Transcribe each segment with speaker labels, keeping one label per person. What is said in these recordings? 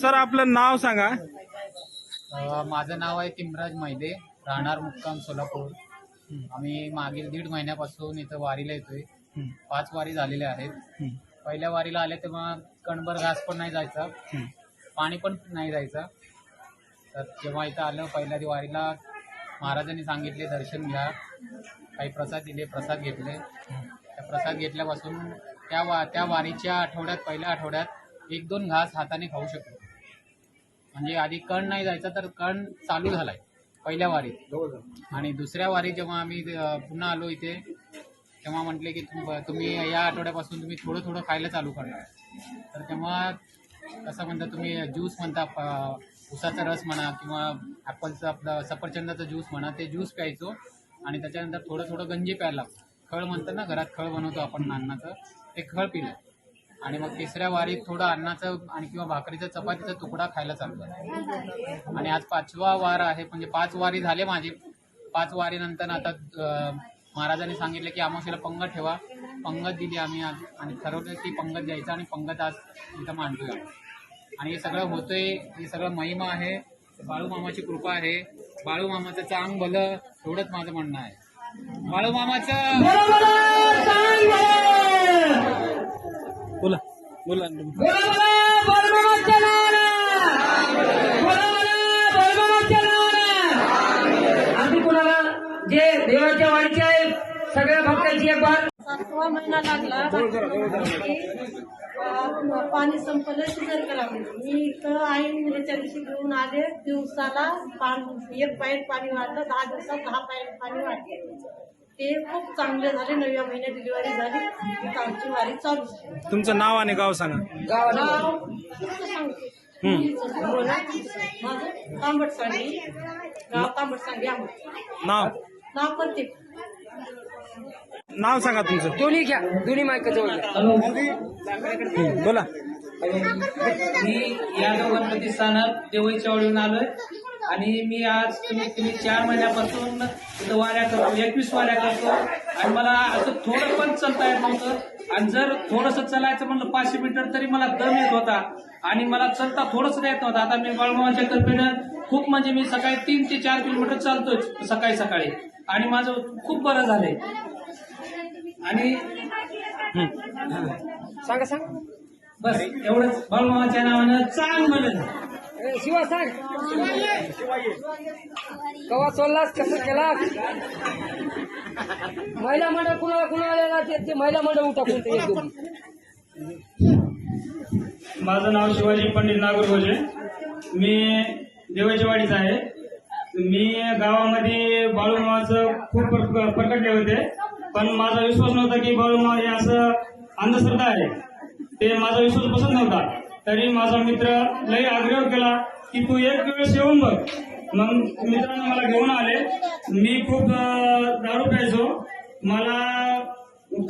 Speaker 1: Sir आपलं नाव सांगा.
Speaker 2: अ, माझं नाव आहे तिमराज मैदे राहणार मुक्काम सोलापूर. आम्ही मागील दीड महिन्यापासून इथं वारीला येतोय.
Speaker 1: हं,
Speaker 2: पाच वारी झालेल्या आहेत.
Speaker 1: हं,
Speaker 2: पहिल्या वारीला आले तेव्हा कणभर घास पण नाही जायचा.
Speaker 1: हं.
Speaker 2: पाणी पण नाही जायचं. तर जेव्हा इथं आलं पहिल्या दि- वारीला महाराजांनी सांगितले दर्शन घ्या. काही प्रसाद दिले प्रसाद घेतले. त्या प्रसाद घेतल्यापासून त्या वा त्या वारीच्या आठवड्यात पहिल्या आठवड्यात एक दोन घास हाताने खाऊ शकतो. म्हणजे आधी कण नाही जायचा तर कण चालू झालाय पहिल्या वारीत. आणि दुसऱ्या वारीत जेव्हा आम्ही पुन्हा आलो इथे तेव्हा म्हटले की तुम्ही या आठवड्यापासून तुम्ही थोडं थोडं खायला चालू करणार. तर तेव्हा कसं म्हणता तुम्ही ज्यूस म्हणता प- उसाचा रस म्हणा किंवा ॲपलचं आपलं सफरचंदाचा ज्यूस म्हणा ते ज्यूस प्यायचो आणि त्याच्यानंतर थोडं थोडं गंजी प्यायला लागतो खळ म्हणतात ना घरात खळ बनवतो आपण नान्नाचं ते खळ पिलं. आणि मग तिसऱ्या वारीत थोडं अन्नाचं आणि किंवा भाकरीचा चपातीचा तुकडा खायला चालू झाला आणि आज पाचवा वार आहे म्हणजे पाच वारी झाले माझे. पाच वारीनंतर आता महाराजांनी सांगितले की अमावस्येला पंगत ठेवा. पंगत दिली आम्ही आज. आणि ठरवलं की पंगत द्यायचं आणि पंगत आज इथं मांडतोय आणि हे सगळं होतंय हे सगळं महिमा आहे. बाळू मामाची कृपा आहे. बाळू मामाचं चांग भलं एवढंच माझं म्हणणं आहे. बाळू मामाचं
Speaker 3: आम्ही कुणाला जे देवाच्या वाडीचे आहेत सगळ्या भक्तांची एक बार
Speaker 4: सातवा महिना लागला. पाणी संपलं शिजर करावं मी इथं आई ह्याच्या दिवशी घेऊन आले. दिवसाला एक पाईट पाणी वाढलं दहा दिवसात दहा पाईट पाणी वाढले ते खूप चांगले झाले. नवव्या महिन्यात डिलिव्हरी झाली. आमची वारी चालू झाली.
Speaker 1: तुमचं नाव आणि गाव सांगा.
Speaker 4: गाव कुठलं सांगते माझं तांबट सांगी गाव तांबट सांगी आम्हाला
Speaker 1: नाव?
Speaker 4: नाव प्रत्येक
Speaker 1: नाव सांगा तुमचं.
Speaker 3: दोन्ही घ्या दोन्ही मायक जवळ घ्या
Speaker 1: हं, बोला.
Speaker 5: मी यादव गणपती स्थानात देवळीच्या वळून आलोय. आणि मी आज तुम्ही तुम्ही चार महिन्यापासून इथं वाऱ्या करतो एकवीस वाऱ्या करतो. आणि मला असं थोडं पण चालता येत नव्हतं. आणि जर थोडंसं चालायचं म्हणलं पाचशे मीटर तरी मला दम येत होता. आणि मला चलता थोडंसं येत नव्हतं. आता मी बाळमावाच्या कृपेनं खूप म्हणजे मी सकाळी तीन ते चार किलोमीटर चालतोय सकाळी सकाळी. आणि माझं खूप बरं झालंय. आणि
Speaker 3: सांगा सांग.
Speaker 5: बस एवढंच. बाळमावाच्या नावानं चांग म्हणत
Speaker 3: शिवा सांग. कवा सोडलास? कसं केलास? महिला मंडळ कुणाला कुणाला ते ते महिला मंडळ उठाकून
Speaker 6: माझं नाव शिवाजी पंडित नागरगोजे मी देवाचीवाडीचा आहे. मी गावामध्ये बाळूमाचं खूप प्रकटले होते. पण माझा विश्वास नव्हता की बाळूमामा हे असं अंधश्रद्धा आहे. ते माझा विश्वास बसत नव्हता. तरी माझा मित्र लई आग्रह केला. की तू एक वेळेस येऊन बघ. मग मित्रांनो मला घेऊन आले. मी खूप दारू प्यायचो. मला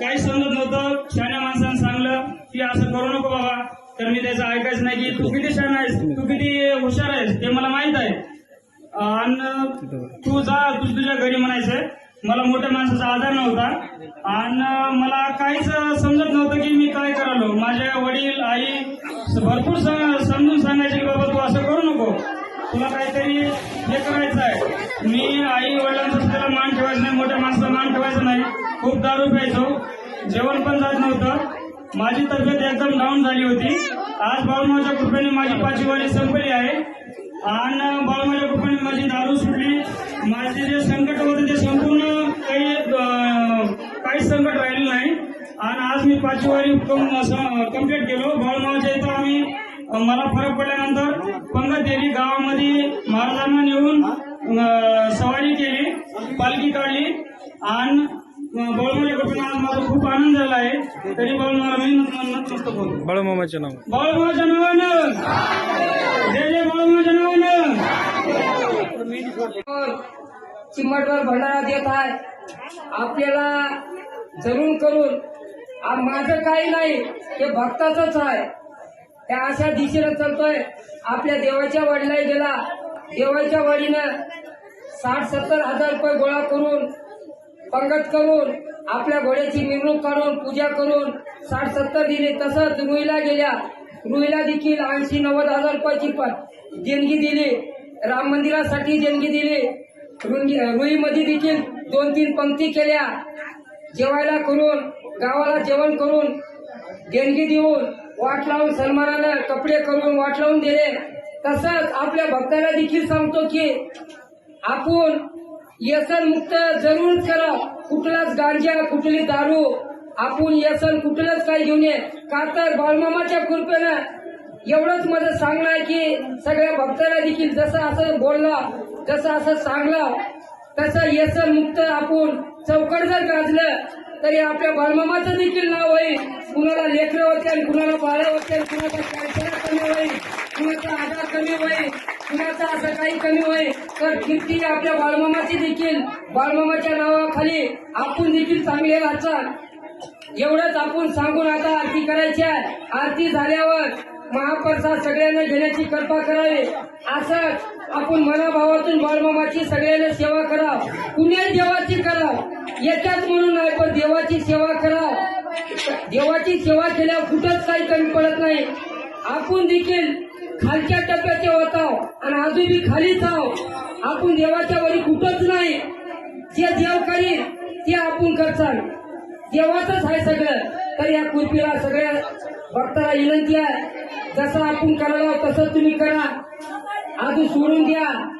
Speaker 6: काही समजत नव्हतं. शाण्या माणसानं सांगलं की असं करू नको बाबा. तर मी त्याचं ऐकायचं नाही की तू किती शाणा आहेस तू किती हुशार आहेस ते मला माहीत आहे. आणि तू जा तू तुझ्या घरी म्हणायचं मला मोठ्या माणसाचा आधार नव्हता. आणि मला काहीच समजत नव्हतं की मी काय करालो माझे वडील आई भरपूर स- समजून सांगायचे की बाबा तू असं करू नको. तुला काहीतरी हे करायचं आहे. मी आई वडिलांचा त्याला मान ठेवायचं नाही मोठ्या माणसाला मान ठेवायचं नाही. खूप दारू प्यायचो. जेवण पण जात नव्हतं. माझी तब्येत एकदम डाऊन झाली होती. आज बाळूमाच्या कृपेने माझी पाचवी वारी संपली आहे. आणि बाळूमाच्या कृपेने माझी दारू सुटली माझे जे संकट होते ते संपूर्ण काही काहीच काही संकट राहिलं नाही. आणि आज मी पाचवी वारी कंप्लीट केलो. बाळूमाच्या इथं आम्ही मला फरक पडल्यानंतर पंगत देवी गावामध्ये महाराजांना नेऊन सवारी केली पालखी काढली. आणि बळमाच्या कृपेने आज माझा खूप आनंद झाला आहे. तरी बळमाला मी नतमस्तक होतो
Speaker 1: बाळूमामाचे नाव
Speaker 6: बाळूमाच्या नावानं. जय जय बाळूमाच्या नावानं.
Speaker 3: चिमटवर भंडारा देत आहे आपल्याला जरूर करून आ- माझं काही नाही ते भक्ताचंच आहे. त्या अशा दिशेनं चालतोय. आपल्या देवाच्या वडीला गेला देवाच्या वडीनं साठ सत्तर हजार रुपये गोळा करून पंगत करून आपल्या घोड्याची मिरवणूक काढून पूजा करून साठ सत्तर दिले. तसंच रुईला गेल्या. रुईला देखील ऐंशी नव्वद हजार रुपयाची देणगी दिली. राम मंदिरासाठी देणगी दिली. रुईमध्ये देखील दोन तीन पंक्ती केल्या. जेवायला करून गावाला जेवण करून देणगी देऊन वाट लावून सन्मानाला कपडे करून वाट लावून दिले. तसंच आपल्या भक्ताला देखील सांगतो की आपण व्यसन मुक्त जरूर करा. कुठलाच गांजा कुठली दारू आपण व्यसन कुठलंच काही घेऊन ये का तर बाळमामाच्या कृपेनं एवढंच माझं सांगणं आहे की सगळ्या भक्ताला देखील जसं असं बोललं जसं असं सांगलं तसं व्यसन मुक्त आपण चौकट जर गाजलं तरी आपल्या बाळमामाचं देखील नाव होईल. कुणाला लेकरं होते कुणाला बाळ होते कुणाचा कॅन्सर कमी होईल कुणाचा आजार कमी होईल. कुणाचा असं काही कमी होय तर कीर्ती आपल्या बाळमामाची देखील. बाळमामाच्या नावाखाली आपण देखील चांगले वाचाल एवढंच आपण सांगून आता आरती करायची आहे. आरती झाल्यावर महाप्रसाद सगळ्यांना घेण्याची कृपा करावी. असंच आपण मनाभावातून बाळमामाची सगळ्यांना सेवा करा कुण्या देवाची करा एकाच म्हणून नाही पण देवाची सेवा करा देवाची सेवा केल्यावर कुठंच काही कमी पडत नाही. आपण देखील खालच्या टप्प्याचे होत आहोत आणि अजूनही खालीच आहो. आपण देवाच्या वरी कुठंच नाही. जे देव करीन ते आपण करचाल. देवाचंच आहे सगळं. तर या कुर्पीला सगळ्या भक्ताला विनंती आहे. जसं आपण करायला तसं तुम्ही करा. आजू सोडून द्या.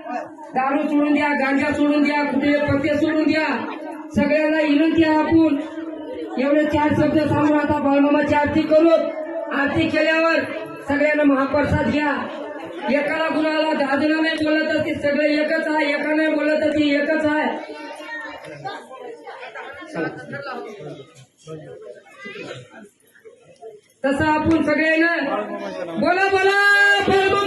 Speaker 3: दारू सोडून द्या गांजा सोडून द्या कुठे पत्ते सोडून द्या. सगळ्यांना विनंती आहे आपण. एवढे चार शब्द सांगून आता बाळमामाची आरती करू. आरती केल्यावर सगळ्यांना महाप्रसाद घ्या. एकाला गुणाला दहा नाही बोलत असते सगळे एकच आहे एका नाही बोलत असते एकच आहे. तसं आपण सगळ्यांना बोला बोला.